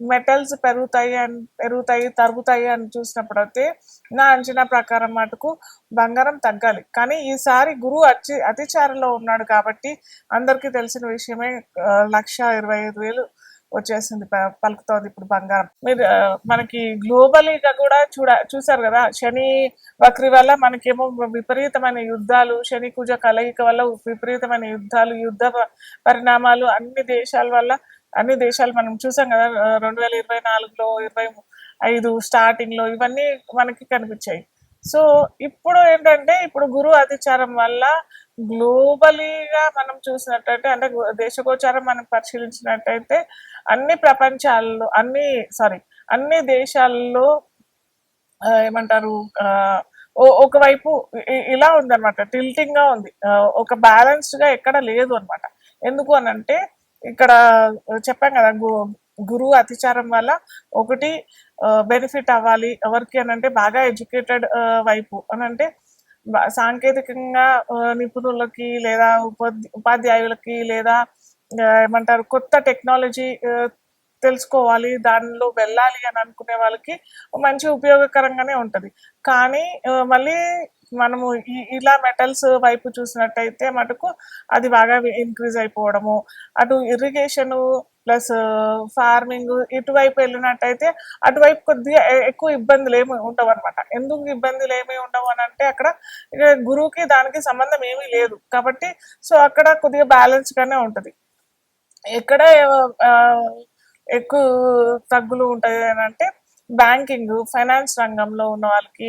Metals పెరుగుతాయి అని పెరుగుతాయి తరుగుతాయి అని చూసినప్పుడు అయితే నా అంచనా ప్రకారం మటుకు బంగారం తగ్గాలి. కానీ ఈసారి గురువు అతి అతిచారలో ఉన్నాడు కాబట్టి అందరికీ తెలిసిన విషయమే లక్ష ఇరవై ఐదు వేలు వచ్చేసింది ప- పలుకుతోంది ఇప్పుడు బంగారం. మీరు మనకి గ్లోబలీగా కూడా చూడ చూసారు కదా శని వక్రి వల్ల మనకేమో విపరీతమైన యుద్ధాలు శని కుజ కలయిక వల్ల విపరీతమైన యుద్ధాలు యుద్ధ పరిణామాలు అన్ని దేశాల వల్ల అన్ని దేశాలు మనం చూసాం కదా రెండు వేల ఇరవై నాలుగులో ఇరవై ఐదు స్టార్టింగ్లో ఇవన్నీ మనకి కనిపించాయి. సో ఇప్పుడు ఏంటంటే ఇప్పుడు గురు అతిచారం వల్ల గ్లోబలీగా మనం చూసినట్టయితే అంటే దేశగోచారం మనం పరిశీలించినట్టయితే అన్ని ప్రపంచాల్లో అన్ని సారీ అన్ని దేశాల్లో ఏమంటారు ఓ- ఒకవైపు ఇలా ఉందన్నమాట టిల్టింగ్గా ఉంది. ఒక బ్యాలెన్స్డ్గా ఎక్కడ లేదు అనమాట ఎందుకు అనంటే ఇక్కడ చెప్పాం కదా గు- గురువు అతిచారం వల్ల ఒకటి బెనిఫిట్ అవ్వాలి. ఎవరికి అని అంటే బాగా ఎడ్యుకేటెడ్ వైపు అని అంటే సాంకేతికంగా నిపుణులకి లేదా ఉపాధి ఉపాధ్యాయులకి లేదా ఏమంటారు కొత్త టెక్నాలజీ తెలుసుకోవాలి దానిలో వెళ్ళాలి అని అనుకునే వాళ్ళకి మంచి ఉపయోగకరంగానే ఉంటుంది. కానీ మళ్ళీ మనము ఇలా మెటల్స్ వైపు చూసినట్టయితే మటుకు అది బాగా ఇంక్రీజ్ అయిపోవడము. అటు ఇరిగేషన్ ప్లస్ ఫార్మింగ్ ఇటువైపు వెళ్ళినట్టయితే అటువైపు కొద్దిగా ఎక్కువ ఇబ్బందులు ఏమి ఉండవు అనమాట ఎందుకు ఇబ్బందులు ఏమి ఉండవు అని అంటే అక్కడ గురువుకి దానికి సంబంధం ఏమీ లేదు. కాబట్టి సో అక్కడ కొద్దిగా బ్యాలెన్స్ గానే ఉంటది. ఎక్కడ ఎక్కువ తగ్గులు ఉంటాయి అని అంటే బ్యాంకింగ్ ఫైనాన్స్ రంగంలో ఉన్న వాళ్ళకి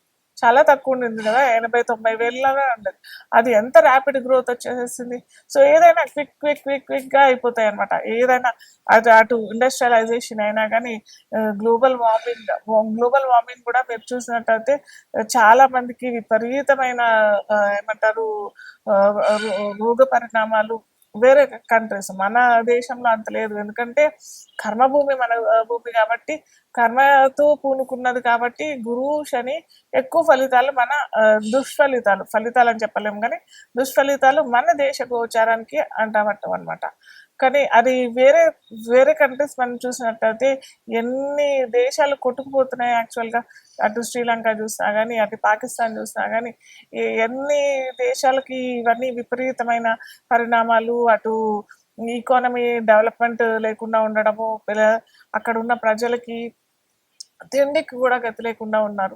చాలా తక్కువ ఉండింది కదా ఎనభై తొంభై వేలలాగా ఉండేది. అది ఎంత ర్యాపిడ్ గ్రోత్ వచ్చేసేసింది? సో ఏదైనా క్విక్ క్విక్ క్విక్ క్విక్గా అయిపోతాయి అనమాట ఏదైనా అది అటు ఇండస్ట్రియలైజేషన్ అయినా కానీ గ్లోబల్ వార్మింగ్ గ్లోబల్ వార్మింగ్ కూడా మీరు చూసినట్టయితే చాలా మందికి విపరీతమైన ఏమంటారు రోగ పరిణామాలు వేరే కంట్రీస్ మన దేశంలో అంత లేదు. ఎందుకంటే కర్మభూమి మన భూమి కాబట్టి కర్మతో పూనుకున్నది కాబట్టి గురువు శని ఎక్కువ ఫలితాలు మన దుష్ఫలితాలు. ఫలితాలు అని చెప్పలేము కానీ దుష్ఫలితాలు మన దేశ గోచారానికి అంటామట్టం అనమాట కానీ అది వేరే వేరే కంట్రీస్ మనం చూసినట్టయితే ఎన్ని దేశాలు కొట్టుకుపోతున్నాయి యాక్చువల్గా అటు శ్రీలంక చూసినా కానీ అటు పాకిస్తాన్ చూసినా కానీ ఎన్ని దేశాలకి ఇవన్నీ విపరీతమైన పరిణామాలు అటు ఈకానమీ డెవలప్మెంట్ లేకుండా ఉండడము పిల్ల- అక్కడ ఉన్న ప్రజలకి తిండికి కూడా గతి లేకుండా ఉన్నారు.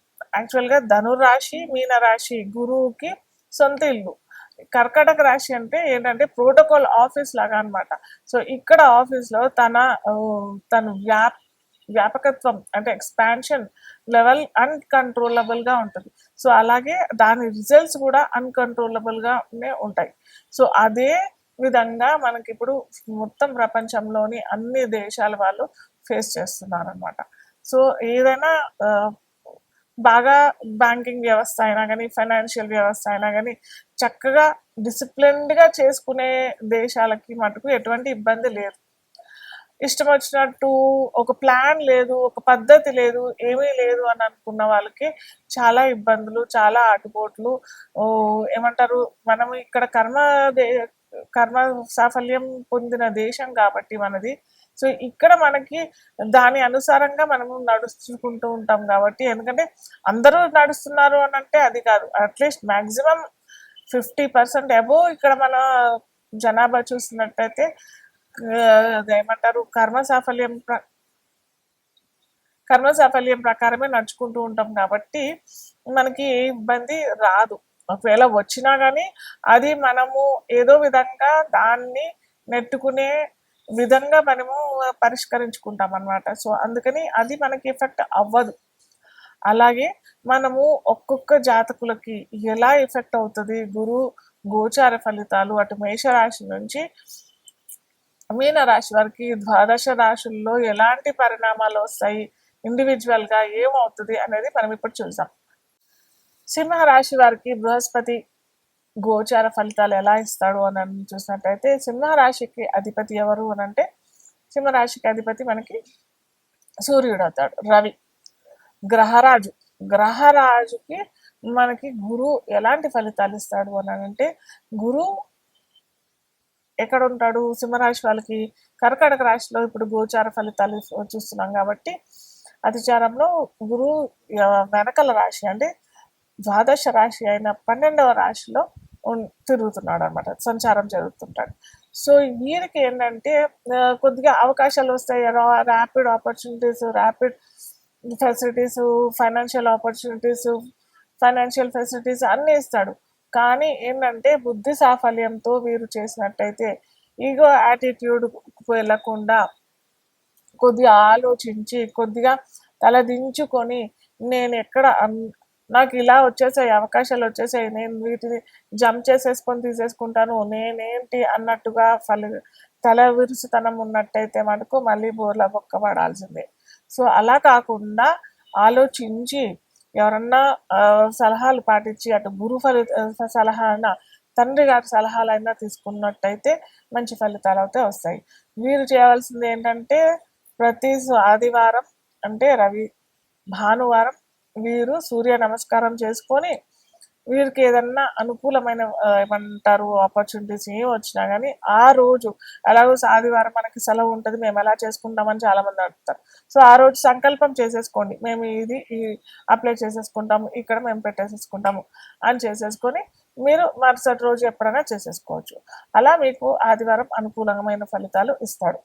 యాక్చువల్గా ధనురాశి మీన రాశి గురువుకి సొంత ఇల్లు. కర్కటక రాశి అంటే ఏంటంటే ప్రోటోకాల్ ఆఫీస్ లాగా అనమాట సో ఇక్కడ ఆఫీస్లో తన తను తన వ్యాప్ వ్యాపకత్వం అంటే ఎక్స్పాన్షన్ లెవెల్ అన్కంట్రోలబుల్గా ఉంటుంది. సో అలాగే దాని రిజల్ట్స్ కూడా అన్కంట్రోలబుల్గానే ఉంటాయి. సో అదే విధంగా మనకి ఇప్పుడు మొత్తం ప్రపంచంలోని అన్ని దేశాల వాళ్ళు ఫేస్ చేస్తున్నారు అనమాట సో ఏదైనా బాగా బ్యాంకింగ్ వ్యవస్థ అయినా కానీ ఫైనాన్షియల్ వ్యవస్థ అయినా కానీ చక్కగా డిసిప్లిన్డ్గా చేసుకునే దేశాలకి మటుకు ఎటువంటి ఇబ్బంది లేదు. ఇష్టం వచ్చినట్టు ఒక ప్లాన్ లేదు ఒక పద్ధతి లేదు ఏమీ లేదు అని అనుకున్న వాళ్ళకి చాలా ఇబ్బందులు చాలా ఆటుపోట్లు. ఏమంటారు మనం ఇక్కడ కర్మ దే కర్మ సాఫల్యం పొందిన దేశం కాబట్టి మనది. సో ఇక్కడ మనకి దాని అనుసారంగా మనము నడుచుకుంటూ ఉంటాం కాబట్టి ఎందుకంటే అందరూ నడుస్తున్నారు అని అంటే అది కాదు. At least maximum fifty percent above ఇక్కడ మన జనాభా చూసినట్టయితే ఏమంటారు? కర్మ సాఫల్యం ప్ర- కర్మ సాఫల్యం ప్రకారమే నడుచుకుంటూ ఉంటాం కాబట్టి మనకి ఏ ఇబ్బంది రాదు. ఒకవేళ వచ్చినా కానీ అది మనము ఏదో విధంగా దాన్ని నెట్టుకునే విధంగా మనము పరిష్కరించుకుంటాం అన్నమాట. సో అందుకని అది మనకి ఎఫెక్ట్ అవ్వదు. అలాగే మనము ఒక్కొక్క జాతకులకి ఎలా ఎఫెక్ట్ అవుతుంది? గురు గోచార ఫలితాలు అటు మేషరాశి నుంచి మీన రాశి వారికి ద్వాదశ రాశుల్లో ఎలాంటి పరిణామాలు వస్తాయి? ఇండివిజువల్గా ఏమవుతుంది అనేది మనం ఇప్పుడు చూసాం సింహ రాశి వారికి బృహస్పతి గోచార ఫలితాలు ఎలా ఇస్తాడు అని చూసినట్టయితే సింహరాశికి అధిపతి ఎవరు అని అంటే సింహరాశికి అధిపతి మనకి సూర్యుడు అవుతాడు రవి. గ్రహరాజు. గ్రహరాజుకి మనకి గురువు ఎలాంటి ఫలితాలు ఇస్తాడు అని అంటే గురువు ఎక్కడ ఉంటాడు సింహరాశి వాళ్ళకి కర్కాటక రాశిలో ఇప్పుడు గోచార ఫలితాలు చూస్తున్నాం కాబట్టి అతిచారంలో గురువు వెనకల రాశి అంటే ద్వాదశ రాశి అయిన పన్నెండవ రాశిలో తిరుగుతున్నాడు అనమాట సంచారం జరుగుతుంటాడు. సో వీరికి ఏంటంటే కొద్దిగా అవకాశాలు వస్తాయి. Rapid opportunities rapid facilities financial opportunities financial facilities అన్నీ ఇస్తాడు. కానీ ఏంటంటే బుద్ధి సాఫల్యంతో వీరు చేసినట్టయితే ఈగో యాటిట్యూడ్ వెళ్ళకుండా కొద్దిగా ఆలోచించి కొద్దిగా తలదించుకొని నేను ఎక్కడ అన్- నాకు ఇలా వచ్చేసాయి అవకాశాలు వచ్చేసాయి నేను వీటిని జంప్ చేసేసుకొని తీసేసుకుంటాను నేనేంటి అన్నట్టుగా ఫలి తల విరుసుతనం ఉన్నట్టయితే మటుకు మళ్ళీ బోర్ల బొక్క పడాల్సిందే. సో అలా కాకుండా ఆలోచించి ఎవరన్నా సలహాలు పాటించి అటు గురు ఫలి సలహా అయినా తండ్రి గారి సలహాలైనా తీసుకున్నట్టయితే మంచి ఫలితాలు అయితే వస్తాయి. వీరు చేయవలసింది ఏంటంటే ప్రతి ఆదివారం అంటే రవి భానువారం వీరు సూర్య నమస్కారం చేసుకొని వీరికి ఏదన్నా అనుకూలమైన ఏమంటారు ఆపర్చునిటీస్ ఏం వచ్చినా కానీ ఆ రోజు ఎలాగో ఆదివారం మనకి సెలవు ఉంటుంది మేము ఎలా చేసుకుంటామని చాలా మంది అడుగుతారు. సో ఆ రోజు సంకల్పం చేసేసుకోండి. మేము ఇది అప్లై చేసేసుకుంటాము ఇక్కడ మేము పెట్టేసేసుకుంటాము అని చేసేసుకొని మీరు మరుసటి రోజు ఎప్పుడైనా చేసేసుకోవచ్చు. అలా మీకు ఆదివారం అనుకూలమైన ఫలితాలు ఇస్తాడు.